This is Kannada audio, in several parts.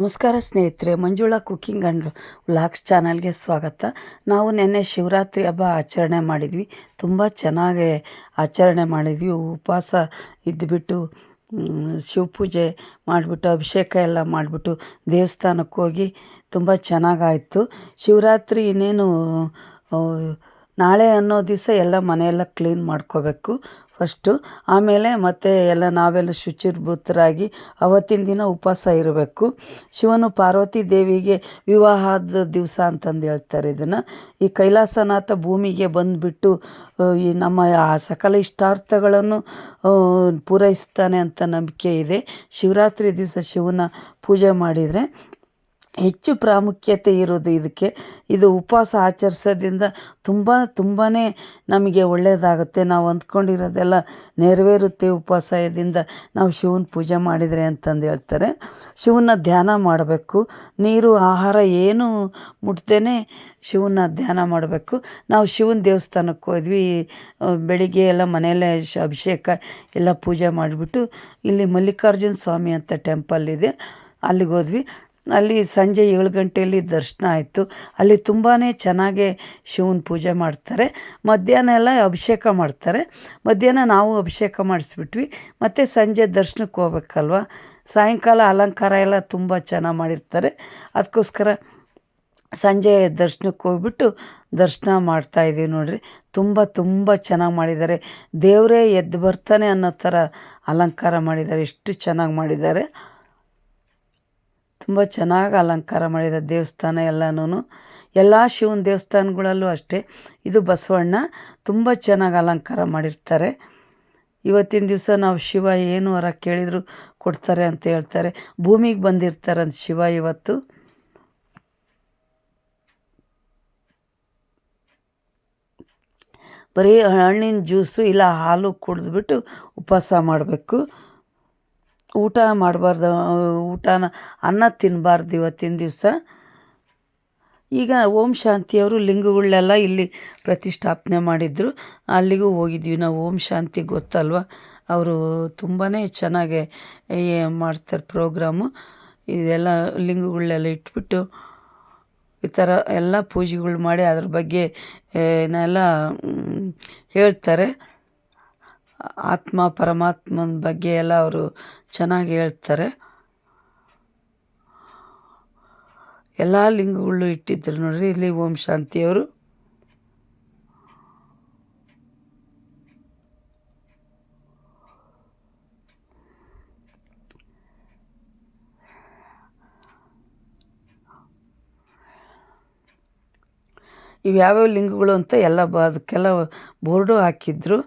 ನಮಸ್ಕಾರ ಸ್ನೇಹಿತರೆ, ಮಂಜುಳಾ ಕುಕ್ಕಿಂಗ್ ಆ್ಯಂಡ್ ವ್ಲಾಗ್ಸ್ ಚಾನಲ್ಗೆ ಸ್ವಾಗತ. ನಾವು ನಿನ್ನೆ ಶಿವರಾತ್ರಿ ಹಬ್ಬ ಆಚರಣೆ ಮಾಡಿದ್ವಿ. ತುಂಬ ಚೆನ್ನಾಗಿ ಆಚರಣೆ ಮಾಡಿದ್ವಿ. ಉಪವಾಸ ಇದ್ದುಬಿಟ್ಟು ಶಿವ ಶಿವಪೂಜೆ ಮಾಡಿಬಿಟ್ಟು, ಅಭಿಷೇಕ ಎಲ್ಲ ಮಾಡಿಬಿಟ್ಟು ದೇವಸ್ಥಾನಕ್ಕೆ ಹೋಗಿ ತುಂಬ ಚೆನ್ನಾಗಾಯಿತು. ಶಿವರಾತ್ರಿ ಇನ್ನೇನು ನಾಳೆ ಅನ್ನೋ ದಿವಸ ಎಲ್ಲ ಮನೆಯೆಲ್ಲ ಕ್ಲೀನ್ ಮಾಡ್ಕೋಬೇಕು ಫಸ್ಟು. ಆಮೇಲೆ ಮತ್ತೆ ಎಲ್ಲ ನಾವೆಲ್ಲ ಶುಚಿರ್ಭೂತರಾಗಿ ಅವತ್ತಿನ ದಿನ ಉಪವಾಸ ಇರಬೇಕು. ಶಿವನು ಪಾರ್ವತಿ ದೇವಿಗೆ ವಿವಾಹದ ದಿವಸ ಅಂತಂದು ಹೇಳ್ತಾರೆ ಇದನ್ನು. ಈ ಕೈಲಾಸನಾಥ ಭೂಮಿಗೆ ಬಂದುಬಿಟ್ಟು ಈ ನಮ್ಮ ಆ ಸಕಲ ಇಷ್ಟಾರ್ಥಗಳನ್ನು ಪೂರೈಸ್ತಾನೆ ಅಂತ ನಂಬಿಕೆ ಇದೆ. ಶಿವರಾತ್ರಿ ದಿವಸ ಶಿವನ ಪೂಜೆ ಮಾಡಿದರೆ ಹೆಚ್ಚು ಪ್ರಾಮುಖ್ಯತೆ ಇರೋದು ಇದಕ್ಕೆ. ಇದು ಉಪವಾಸ ಆಚರಿಸೋದ್ರಿಂದ ತುಂಬ ತುಂಬಾ ನಮಗೆ ಒಳ್ಳೆಯದಾಗುತ್ತೆ ನಾವು ಅಂದ್ಕೊಂಡಿರೋದೆಲ್ಲ ನೆರವೇರುತ್ತೆ ಉಪವಾಸದಿಂದ. ನಾವು ಶಿವನ ಪೂಜೆ ಮಾಡಿದರೆ ಅಂತಂದು ಹೇಳ್ತಾರೆ. ಶಿವನ ಧ್ಯಾನ ಮಾಡಬೇಕು. ನೀರು, ಆಹಾರ ಏನು ಮುಟ್ದೇ ಶಿವನ ಧ್ಯಾನ ಮಾಡಬೇಕು. ನಾವು ಶಿವನ ದೇವಸ್ಥಾನಕ್ಕೆ ಹೋದ್ವಿ. ಬೆಳಿಗ್ಗೆ ಎಲ್ಲ ಮನೆಯಲ್ಲೇ ಅಭಿಷೇಕ ಎಲ್ಲ ಪೂಜೆ ಮಾಡಿಬಿಟ್ಟು ಇಲ್ಲಿ ಮಲ್ಲಿಕಾರ್ಜುನ ಸ್ವಾಮಿ ಅಂತ ಟೆಂಪಲ್ ಇದೆ. ಅಲ್ಲಿಗೆ ಹೋದ್ವಿ. ಅಲ್ಲಿ ಸಂಜೆ ಏಳು ಗಂಟೆಯಲ್ಲಿ ದರ್ಶನ ಆಯಿತು. ಅಲ್ಲಿ ತುಂಬಾ ಚೆನ್ನಾಗಿ ಶಿವನ ಪೂಜೆ ಮಾಡ್ತಾರೆ. ಮಧ್ಯಾಹ್ನ ಎಲ್ಲ ಅಭಿಷೇಕ ಮಾಡ್ತಾರೆ. ಮಧ್ಯಾಹ್ನ ನಾವು ಅಭಿಷೇಕ ಮಾಡಿಸ್ಬಿಟ್ವಿ. ಮತ್ತು ಸಂಜೆ ದರ್ಶನಕ್ಕೆ ಹೋಗ್ಬೇಕಲ್ವ? ಸಾಯಂಕಾಲ ಅಲಂಕಾರ ಎಲ್ಲ ತುಂಬ ಚೆನ್ನಾಗಿ ಮಾಡಿರ್ತಾರೆ. ಅದಕ್ಕೋಸ್ಕರ ಸಂಜೆ ದರ್ಶನಕ್ಕೆ ಹೋಗ್ಬಿಟ್ಟು ದರ್ಶನ ಮಾಡ್ತಾ ಇದೀವಿ ನೋಡ್ರಿ. ತುಂಬ ತುಂಬ ಚೆನ್ನಾಗಿ ಮಾಡಿದ್ದಾರೆ. ದೇವರೇ ಎದ್ದು ಬರ್ತಾನೆ ಅನ್ನೋ ಥರ ಅಲಂಕಾರ ಮಾಡಿದ್ದಾರೆ. ಎಷ್ಟು ಚೆನ್ನಾಗಿ ಮಾಡಿದ್ದಾರೆ. ತುಂಬ ಚೆನ್ನಾಗಿ ಅಲಂಕಾರ ಮಾಡಿದ ದೇವಸ್ಥಾನ ಎಲ್ಲನೂ ಎಲ್ಲ ಶಿವನ ದೇವಸ್ಥಾನಗಳಲ್ಲೂ ಅಷ್ಟೇ. ಇದು ಬಸವಣ್ಣ ತುಂಬ ಚೆನ್ನಾಗಿ ಅಲಂಕಾರ ಮಾಡಿರ್ತಾರೆ. ಇವತ್ತಿನ ದಿವಸ ನಾವು ಶಿವ ಏನು ವರ ಕೇಳಿದ್ರು ಕೊಡ್ತಾರೆ ಅಂತ ಹೇಳ್ತಾರೆ. ಭೂಮಿಗೆ ಬಂದಿರ್ತಾರಂತ ಶಿವ ಇವತ್ತು. ಬರೀ ಹಣ್ಣಿನ ಜ್ಯೂಸು ಇಲ್ಲ ಹಾಲು ಕುಡಿದ್ಬಿಟ್ಟು ಉಪವಾಸ ಮಾಡಬೇಕು. ಊಟ ಮಾಡಬಾರ್ದು, ಊಟನ ಅನ್ನ ತಿನ್ನಬಾರ್ದು ಇವತ್ತಿನ ದಿವಸ. ಈಗ ಓಂ ಶಾಂತಿಯವರು ಲಿಂಗಗಳನ್ನೆಲ್ಲ ಇಲ್ಲಿ ಪ್ರತಿಷ್ಠಾಪನೆ ಮಾಡಿದ್ರು. ಅಲ್ಲಿಗೂ ಹೋಗಿದ್ವಿ ನಾವು. ಓಂ ಶಾಂತಿ ಗೊತ್ತಲ್ವ? ಅವರು ತುಂಬಾ ಚೆನ್ನಾಗಿ ಮಾಡ್ತಾರೆ ಪ್ರೋಗ್ರಾಮು. ಇದೆಲ್ಲ ಲಿಂಗಗಳನ್ನೆಲ್ಲ ಇಟ್ಬಿಟ್ಟು ಈ ಥರ ಎಲ್ಲ ಪೂಜೆಗಳು ಮಾಡಿ ಅದ್ರ ಬಗ್ಗೆ ಏನೆಲ್ಲ ಹೇಳ್ತಾರೆ. ಆತ್ಮ, ಪರಮಾತ್ಮನ ಬಗ್ಗೆ ಎಲ್ಲ ಅವರು ಚೆನ್ನಾಗಿ ಹೇಳ್ತಾರೆ. ಎಲ್ಲ ಲಿಂಗಗಳು ಇಟ್ಟಿದ್ದರು ನೋಡ್ರಿ, ಇಲ್ಲಿ ಓಂ ಶಾಂತಿಯವರು. ಇವ್ಯಾವ್ಯಾವ ಲಿಂಗಗಳು ಅಂತ ಎಲ್ಲ ಬ ಅದಕ್ಕೆಲ್ಲ ಬೋರ್ಡು ಹಾಕಿದ್ರು.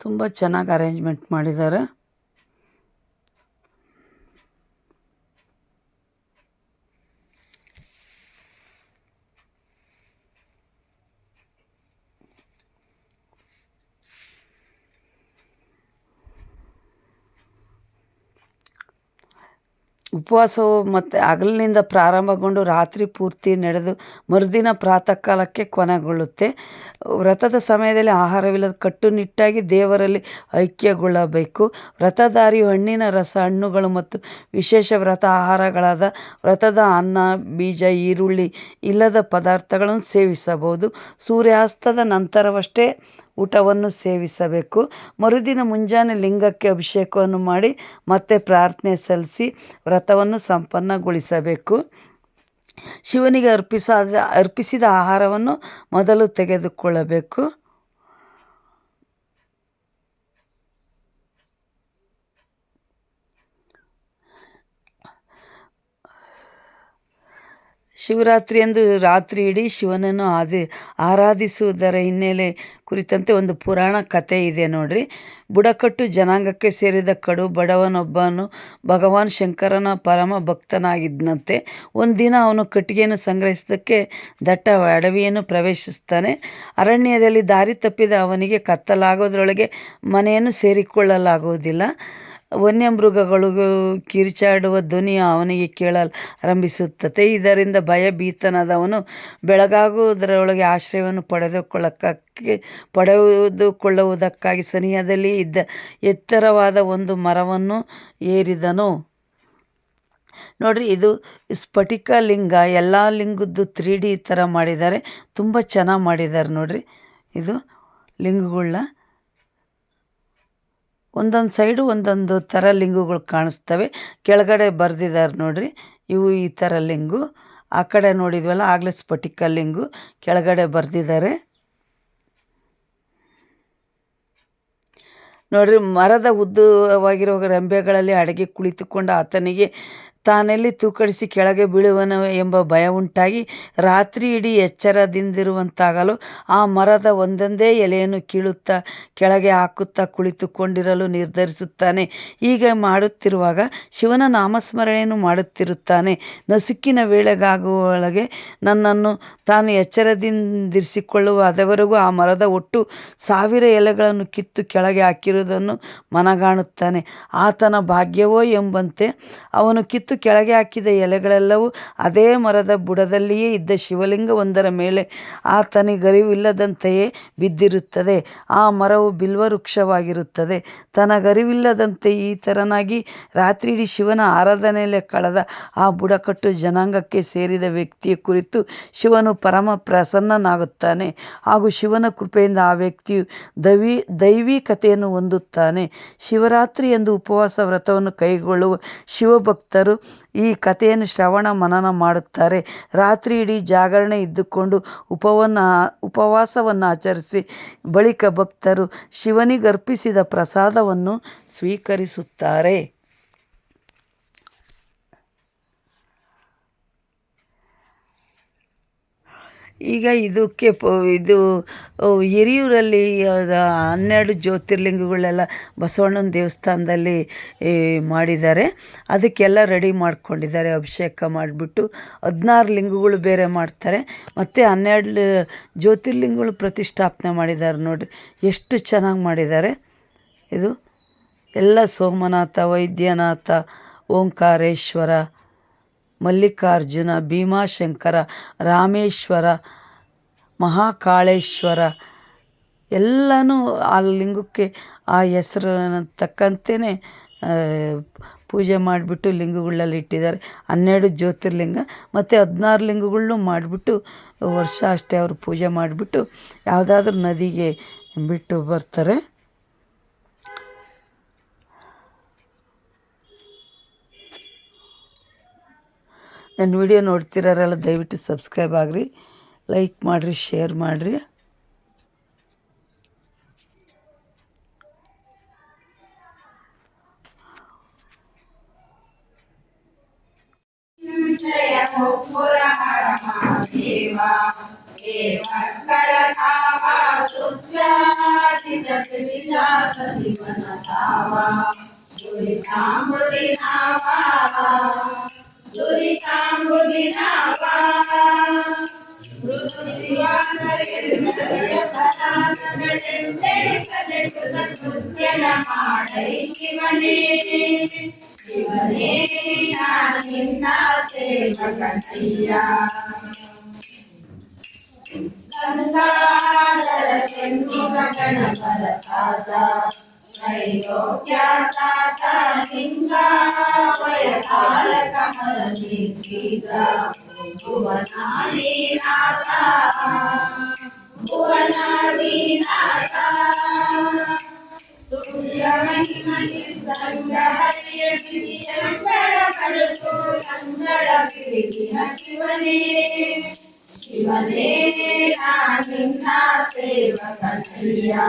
ತುಂಬ ಚೆನ್ನಾಗಿ ಅರೇಂಜ್ಮೆಂಟ್ ಮಾಡಿದ್ದಾರೆ. ಉಪವಾಸವು ಮತ್ತು ಹಗಲಿನಿಂದ ಪ್ರಾರಂಭಗೊಂಡು ರಾತ್ರಿ ಪೂರ್ತಿ ನಡೆದು ಮರುದಿನ ಪ್ರಾತಃ ಕಾಲಕ್ಕೆ ಕೊನೆಗೊಳ್ಳುತ್ತೆ. ವ್ರತದ ಸಮಯದಲ್ಲಿ ಆಹಾರವಿಲ್ಲದ ಕಟ್ಟುನಿಟ್ಟಾಗಿ ದೇವರಲ್ಲಿ ಐಕ್ಯಗೊಳ್ಳಬೇಕು. ವ್ರತಧಾರಿಯು ಹಣ್ಣಿನ ರಸ, ಹಣ್ಣುಗಳು ಮತ್ತು ವಿಶೇಷ ವ್ರತ ಆಹಾರಗಳಾದ ವ್ರತದ ಅನ್ನ, ಬೀಜ, ಈರುಳ್ಳಿ ಇಲ್ಲದ ಪದಾರ್ಥಗಳನ್ನು ಸೇವಿಸಬಹುದು. ಸೂರ್ಯಾಸ್ತದ ನಂತರವಷ್ಟೇ ಊಟವನ್ನು ಸೇವಿಸಬೇಕು. ಮರುದಿನ ಮುಂಜಾನೆ ಲಿಂಗಕ್ಕೆ ಅಭಿಷೇಕವನ್ನು ಮಾಡಿ ಮತ್ತೆ ಪ್ರಾರ್ಥನೆ ಸಲ್ಲಿಸಿ ವ್ರತವನ್ನು ಸಂಪನ್ನಗೊಳಿಸಬೇಕು. ಶಿವನಿಗೆ ಅರ್ಪಿಸಾದ, ಅರ್ಪಿಸಿದ ಆಹಾರವನ್ನು ಮೊದಲು ತೆಗೆದುಕೊಳ್ಳಬೇಕು. ಶಿವರಾತ್ರಿಯಂದು ರಾತ್ರಿ ಇಡೀ ಶಿವನನ್ನು ಆದಿ ಆರಾಧಿಸುವುದರ ಹಿನ್ನೆಲೆ ಕುರಿತಂತೆ ಒಂದು ಪುರಾಣ ಕಥೆ ಇದೆ ನೋಡ್ರಿ. ಬುಡಕಟ್ಟು ಜನಾಂಗಕ್ಕೆ ಸೇರಿದ ಕಡು ಬಡವನೊಬ್ಬನು ಭಗವಾನ್ ಶಂಕರನ ಪರಮ ಭಕ್ತನಾಗಿದ್ದಂತೆ ಒಂದಿನ ಅವನು ಕಟ್ಟಿಗೆಯನ್ನು ಸಂಗ್ರಹಿಸೋದಕ್ಕೆ ದಟ್ಟ ಅಡವಿಯನ್ನು ಪ್ರವೇಶಿಸ್ತಾನೆ ಅರಣ್ಯದಲ್ಲಿ ದಾರಿ ತಪ್ಪಿದ ಅವನಿಗೆ ಕತ್ತಲಾಗೋದ್ರೊಳಗೆ ಮನೆಯನ್ನು ಸೇರಿಕೊಳ್ಳಲಾಗುವುದಿಲ್ಲ. ವನ್ಯಮೃಗಗಳು ಕಿರಿಚಾಡುವ ಧ್ವನಿ ಅವನಿಗೆ ಕೇಳಲು ಆರಂಭಿಸುತ್ತದೆ. ಇದರಿಂದ ಭಯಭೀತನಾದವನು ಬೆಳಗಾಗುವುದರೊಳಗೆ ಆಶ್ರಯವನ್ನು ಪಡೆದುಕೊಳ್ಳಕ್ಕೆ ಪಡೆದುಕೊಳ್ಳುವುದಕ್ಕಾಗಿ ಸನಿಹದಲ್ಲಿ ಇದ್ದ ಎತ್ತರವಾದ ಒಂದು ಮರವನ್ನು ಏರಿದನು. ನೋಡ್ರಿ, ಇದು ಸ್ಫಟಿಕ ಲಿಂಗ, ಎಲ್ಲ ಲಿಂಗದ್ದು ತ್ರೀ ಡಿ ಥರ ಮಾಡಿದ್ದಾರೆ. ತುಂಬ ಚೆನ್ನಾಗಿ ಮಾಡಿದ್ದಾರೆ ನೋಡ್ರಿ. ಇದು ಲಿಂಗಗಳನ್ನ ಒಂದೊಂದು ಸೈಡು ಒಂದೊಂದು ಥರ ಲಿಂಗುಗಳು ಕಾಣಿಸ್ತವೆ. ಕೆಳಗಡೆ ಬರೆದಿದ್ದಾರೆ ನೋಡಿರಿ, ಇವು ಈ ಥರ ಲಿಂಗು ಆ ಕಡೆ ನೋಡಿದ್ವಲ್ಲ ಆಗಲೇ ಸ್ಫಟಿಕ ಲಿಂಗು. ಕೆಳಗಡೆ ಬರೆದಿದ್ದಾರೆ ನೋಡಿರಿ, ಮರದ ಉದ್ದವಾಗಿರುವ ರೆಂಬೆಗಳಲ್ಲಿ ಅಡಗಿ ಕುಳಿತುಕೊಂಡ ಆತನಿಗೆ ತಾನೆಲ್ಲಿ ತೂಕಡಿಸಿ ಕೆಳಗೆ ಬೀಳುವನು ಎಂಬ ಭಯ ಉಂಟಾಗಿ ರಾತ್ರಿ ಇಡೀ ಎಚ್ಚರದಿಂದಿರುವಂತಾಗಲು ಆ ಮರದ ಒಂದೊಂದೇ ಎಲೆಯನ್ನು ಕೀಳುತ್ತಾ ಕೆಳಗೆ ಹಾಕುತ್ತಾ ಕುಳಿತುಕೊಂಡಿರಲು ನಿರ್ಧರಿಸುತ್ತಾನೆ. ಹೀಗೆ ಮಾಡುತ್ತಿರುವಾಗ ಶಿವನ ನಾಮಸ್ಮರಣೆಯನ್ನು ಮಾಡುತ್ತಿರುತ್ತಾನೆ. ನಸುಕಿನ ವೇಳೆಗಾಗುವೊಳಗೆ ನನ್ನನ್ನು ತಾನು ಎಚ್ಚರದಿಂದಿರಿಸಿಕೊಳ್ಳುವ ಅದವರೆಗೂ ಆ ಮರದ ಒಟ್ಟು ಸಾವಿರ ಎಲೆಗಳನ್ನು ಕಿತ್ತು ಕೆಳಗೆ ಹಾಕಿರುವುದನ್ನು ಮನಗಾಣುತ್ತಾನೆ. ಆತನ ಭಾಗ್ಯವೋ ಎಂಬಂತೆ ಅವನು ಕಿತ್ತು ಕೆಳಗೆ ಹಾಕಿದ ಎಲೆಗಳೆಲ್ಲವೂ ಅದೇ ಮರದ ಬುಡದಲ್ಲಿಯೇ ಇದ್ದ ಶಿವಲಿಂಗವೊಂದರ ಮೇಲೆ ಆತನಿಗರಿವಿಲ್ಲದಂತೆಯೇ ಬಿದ್ದಿರುತ್ತದೆ. ಆ ಮರವು ಬಿಲ್ವವೃಕ್ಷವಾಗಿರುತ್ತದೆ. ತನಗರಿವಿಲ್ಲದಂತೆ ಈ ಥರನಾಗಿ ರಾತ್ರಿಯಿಡೀ ಶಿವನ ಆರಾಧನೆಯಲ್ಲೇ ಕಳೆದ ಆ ಬುಡಕಟ್ಟು ಜನಾಂಗಕ್ಕೆ ಸೇರಿದ ವ್ಯಕ್ತಿಯ ಕುರಿತು ಶಿವನು ಪರಮ ಪ್ರಸನ್ನನಾಗುತ್ತಾನೆ. ಹಾಗೂ ಶಿವನ ಕೃಪೆಯಿಂದ ಆ ವ್ಯಕ್ತಿಯು ದೈವಿ, ದೈವಿಕತೆಯನ್ನು ಹೊಂದುತ್ತಾನೆ. ಶಿವರಾತ್ರಿ ಎಂದು ಉಪವಾಸ ವ್ರತವನ್ನು ಕೈಗೊಳ್ಳುವ ಶಿವಭಕ್ತರು ಈ ಕಥೆಯನ್ನು ಶ್ರವಣ ಮನನ ಮಾಡುತ್ತಾರೆ. ರಾತ್ರಿ ಇಡೀ ಜಾಗರಣೆ ಇದ್ದುಕೊಂಡು ಉಪವನ್ನ, ಉಪವಾಸವನ್ನು ಆಚರಿಸಿ ಬಳಿಕ ಭಕ್ತರು ಶಿವನಿಗರ್ಪಿಸಿದ ಪ್ರಸಾದವನ್ನು ಸ್ವೀಕರಿಸುತ್ತಾರೆ. ಈಗ ಇದಕ್ಕೆ ಇದು ಹಿರಿಯೂರಲ್ಲಿ ಹನ್ನೆರಡು ಜ್ಯೋತಿರ್ಲಿಂಗಗಳೆಲ್ಲ ಬಸವಣ್ಣನ ದೇವಸ್ಥಾನದಲ್ಲಿ ಮಾಡಿದ್ದಾರೆ. ಅದಕ್ಕೆಲ್ಲ ರೆಡಿ ಮಾಡ್ಕೊಂಡಿದ್ದಾರೆ, ಅಭಿಷೇಕ ಮಾಡಿಬಿಟ್ಟು. ಹದಿನಾರು ಲಿಂಗಗಳು ಬೇರೆ ಮಾಡ್ತಾರೆ. ಮತ್ತು ಹನ್ನೆರಡು ಜ್ಯೋತಿರ್ಲಿಂಗಗಳು ಪ್ರತಿಷ್ಠಾಪನೆ ಮಾಡಿದ್ದಾರೆ ನೋಡಿರಿ. ಎಷ್ಟು ಚೆನ್ನಾಗಿ ಮಾಡಿದ್ದಾರೆ. ಇದು ಎಲ್ಲ ಸೋಮನಾಥ, ವೈದ್ಯನಾಥ, ಓಂಕಾರೇಶ್ವರ ಮಲ್ಲಿಕಾರ್ಜುನ, ಭೀಮಾಶಂಕರ, ರಾಮೇಶ್ವರ, ಮಹಾಕಾಳೇಶ್ವರ, ಎಲ್ಲನೂ ಆ ಲಿಂಗಕ್ಕೆ ಆ ಹೆಸರು ತಕ್ಕಂತೆಯೇ ಪೂಜೆ ಮಾಡಿಬಿಟ್ಟು ಲಿಂಗಗಳಲ್ಲಿ ಇಟ್ಟಿದ್ದಾರೆ. ಹನ್ನೆರಡು ಜ್ಯೋತಿರ್ಲಿಂಗ ಮತ್ತು ಹದಿನಾರು ಲಿಂಗಗಳನ್ನು ಮಾಡಿಬಿಟ್ಟು ವರ್ಷ ಅಷ್ಟೇ ಅವರು ಪೂಜೆ ಮಾಡಿಬಿಟ್ಟು ಯಾವುದಾದ್ರೂ ನದಿಗೆ ಬಿಟ್ಟು ಬರ್ತಾರೆ. ನನ್ನ ವಿಡಿಯೋ ನೋಡ್ತಿರೋರೆಲ್ಲ ದಯವಿಟ್ಟು ಸಬ್ಸ್ಕ್ರೈಬ್ ಆಗಿರಿ ಲೈಕ್ ಮಾಡಿರಿ ಶೇರ್ ಮಾಡಿರಿ. ಜಯ ಮುಪ್ಪುರ ಹರ ಮಹಾದೇವ ದೇವಗಳ ತಾವ ಸುಜ್ಜಾತಿತ ತ್ರಿಜಾತ ದಿವನ ತಾವ ದುರಿತಾಂಬುದಿ ನಾವ ದುರಿತಾಂಬುದಿ ನಾವ ಪದಾರ್ಥಗಳೆಂದೆಡಿಸದೆ ಕೃತ ಕೃತ್ಯನ ಮಾಡೈ ಶಿವನೇ ಶಿವನೇ ನಿನ್ನ ಸೇವಕನಯ್ಯ ಗಂಗಾಧರ ಷಣ್ಮುಖ ಗಣಪದ भुवनादीनाथ भुवनादीनाथ துர்கமணிமணி சங்கஹரிய கிரியங்கட பரசோ கங்கட கிரிய சிவனே சிவனே நான் நின்னா சேவகனையா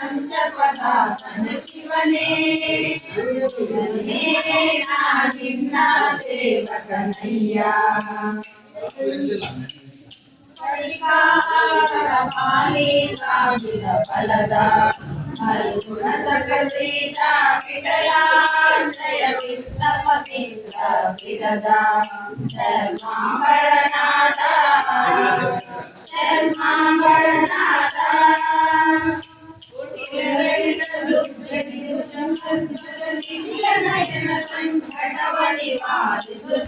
పంచపదార్థన శివనే శివనే నా నిన్న శర్మాంబరనాథ శర్మాంబరనాథ ಸಂಕಟವನಿವಾರಿಸು